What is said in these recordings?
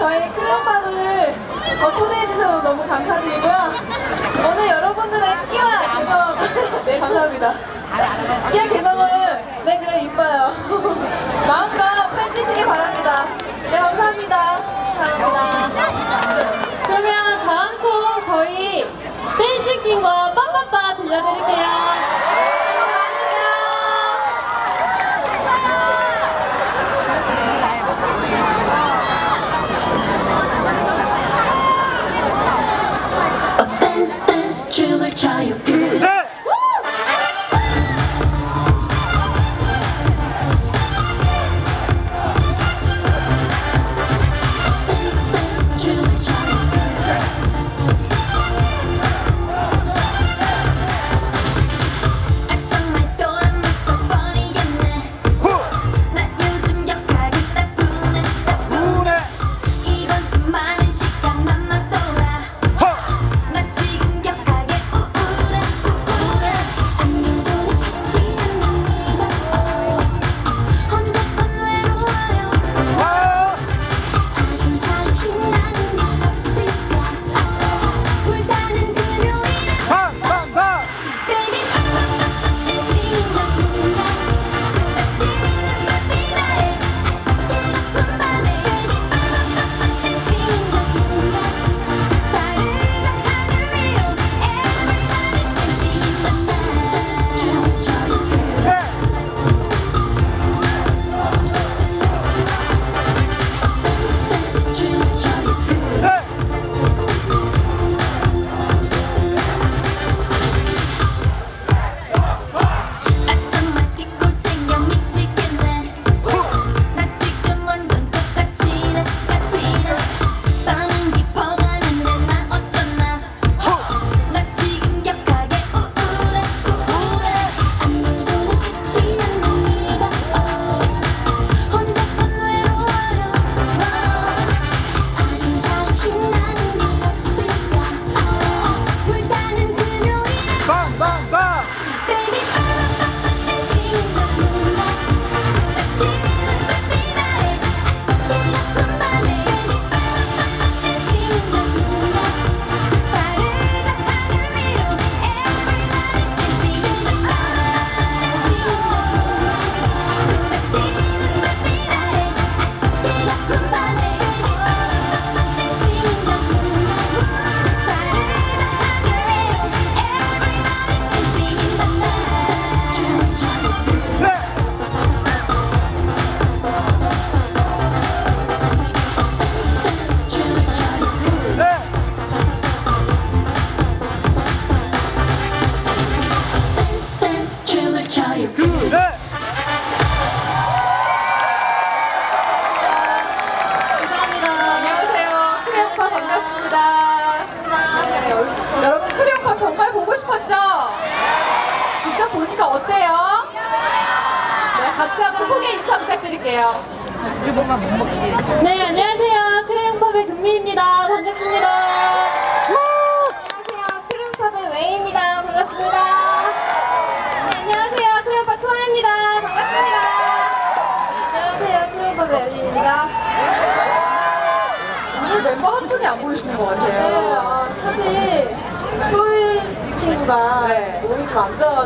저희 크레오파를 초대해주셔서 너무 감사드리고요. 오늘 여러분들의 끼와 개성, 네, 감사합니다. 끼와 개성을, 네, 그래, 이뻐요. 마음껏 펼치시기 바랍니다. 네, 감사합니다. 감사합니다. 그러면 다음 곡 저희 댄싱 킹과 빠빠빠 들려드릴게요.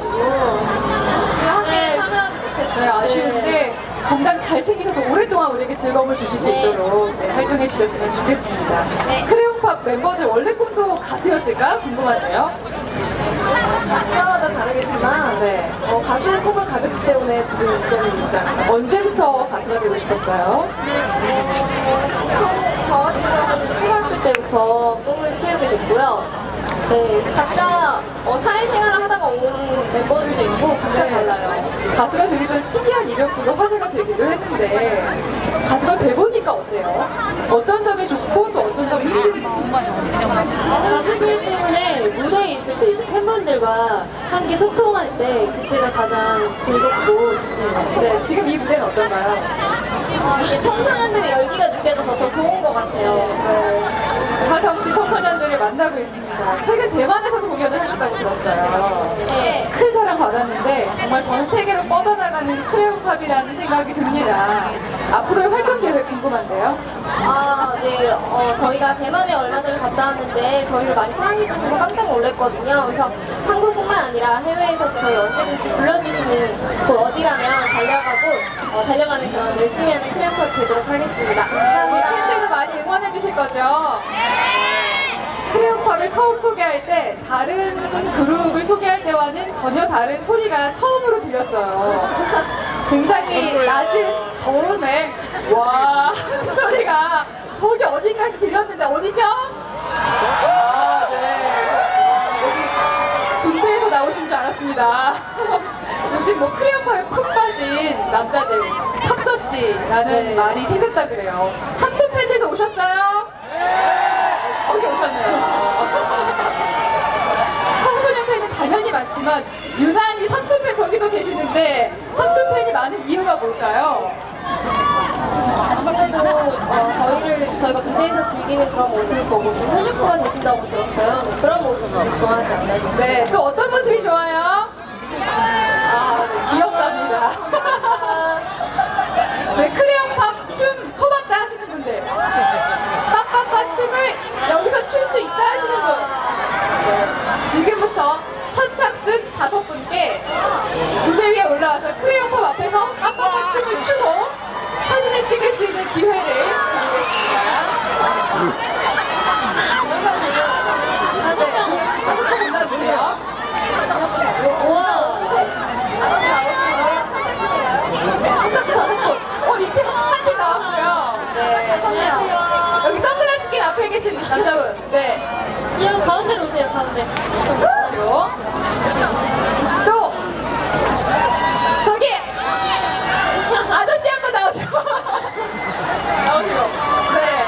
좀안 좋아가지고 함께 참여하지 못했어요. 아쉬운데 건강 잘 챙기셔서 오랫동안 우리에게 즐거움을 주실 수 있도록 네, 활동해 주셨으면 좋겠습니다. 크레용팝 멤버들 원래 꿈도 가수였을까 궁금하네요. 각자마다 다르겠지만 네. 어, 가수의 꿈을 가졌기 때문에 지금 이 점이 있지 않나요? 언제부터 가수가 되고 싶었어요? 저 같은 경우는 초등학교 때부터 꿈을 키우게 됐고요. 네, 각자 어, 사회생활을 하다 멤버들도 있고 각자 네. 달라요. 가수가 되기 전 특이한 이력들로 화제가 되기도 했는데 가수가 돼 보니까 어때요? 어떤 점이 좋고 또 어떤 점이 힘든지 가수들 때문에 무대에 있을 때 이제 팬분들과 함께 소통할 때 그때가 가장 즐겁고. 네, 지금 이 무대는 어떤가요? 어, 이게 청소년들의 열기가 느껴져서 더 좋은 것 같아요. 네, 화성시 청소년들을 만나고 있습니다. 최근 대만에서도 공연을 하셨다고 들었어요. 네. 큰 사랑 받았는데 정말 전 세계로 뻗어나가는 크레용팝이라는 생각이 듭니다. 앞으로의 활동 계획 궁금한데요. 아, 네. 어, 저희가 대만에 얼마 전에 갔다 왔는데 저희를 많이 사랑해주셔서 깜짝 놀랐거든요. 그래서 한국 뿐만 아니라 해외에서도 저희 언제든지 불러주시는 곳 어디 가면 달려가고 어, 달려가는 그런 열심히 하는 크레용팝 되도록 하겠습니다. 감사합니다. 응원해 주실 거죠? 크레용팝을 처음 소개할 때 다른 그룹을 소개할 때와는 전혀 다른 소리가 처음으로 들렸어요. 굉장히 낮은 저음의 와 소리가 저기 어디까지 들렸는데 어디죠? 아, 네. 여기 군대에서 나오신 줄 알았습니다. 요즘 뭐 크레용팝에 푹 빠진 남자들 탑저씨라는 말이 생겼다 그래요. 오셨네요. 청소년 팬은 당연히 많지만 유난히 삼촌 팬 저기도 계시는데 삼촌 팬이 많은 이유가 뭘까요? 아무래도 어, 저희를 저희가 군대에서 즐기는 그런 모습을 보고 좀 활력소가 되신다고 들었어요. 그런 모습을 좋아하지 않나 싶습니다. 네, 또 어떤 모습이 좋아요? 아, 네, 귀엽답니다. 춤을 여기서 출 수 있다 하시는 분. 네, 지금부터 선착순 다섯 분께 무대 위에 올라와서 크레용팝 앞에서 빠빠빠 춤을 추고 사진을 찍을 수 있는 기회를 드리겠습니다. 네, 다섯 분 올라주세요. 선착순 다섯 분. 어, 이팀 한팀 나왔고요. 네. 여기 선글라스 계신 남자분. 네. 그냥 가운데로 오세요, 가운데. 그리고 또 저기 아저씨 한 번 나오시고 나오시고 네.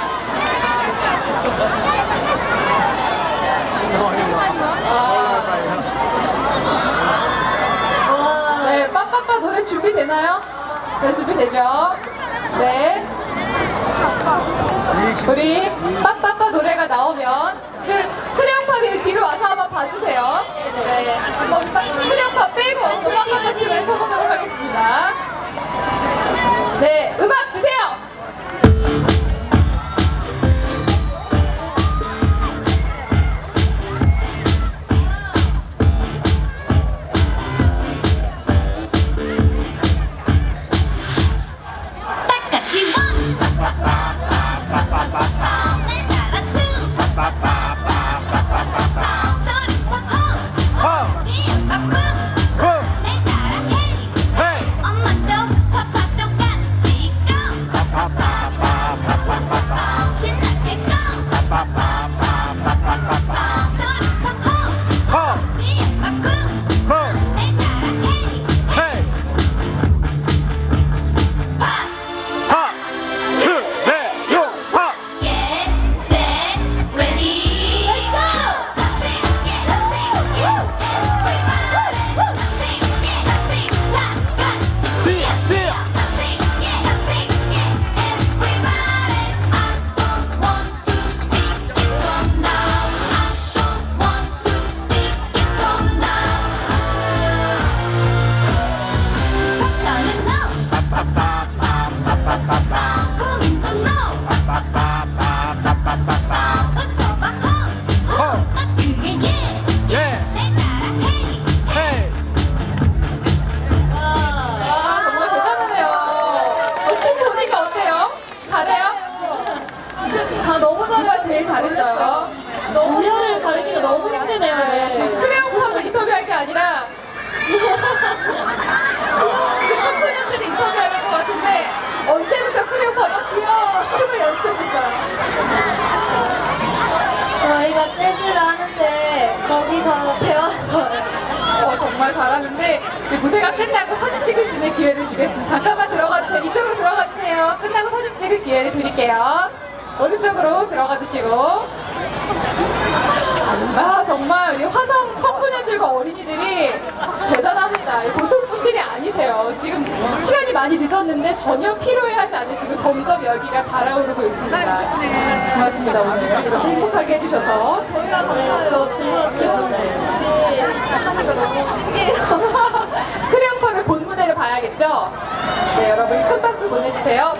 아. 네, 빠빠빠 노래 준비되나요? 네, 준비되죠? 네. 우리 빠빠빠 노래가 나오면 그 크레용팝이 뒤로 와서 한번 봐주세요. 네. 한번 빠- 크레용팝 빼고 빠빠빠 춤을 춰보도록 하겠습니다. 네, 음악 주세요. 끝나고 사진 찍을 수 있는 기회를 주겠습니다. 잠깐만 들어가 주세요. 이쪽으로 들어가 주세요. 끝나고 사진 찍을 기회를 드릴게요. 오른쪽으로 들어가 주시고. 아 정말 우리 화성 청소년들과 어린이들이 대단합니다. 보통 분들이 아니세요. 지금 시간이 많이 늦었는데 전혀 피로해하지 않으시고 점점 열기가 달아오르고 있습니다. 고맙습니다 오늘 행복하게 해주셔서. 저희가 감사해요. 정말 귀여운 친구들이 거 너무 신기해요. 봐야겠죠? 네, 여러분 큰 박수 보내주세요.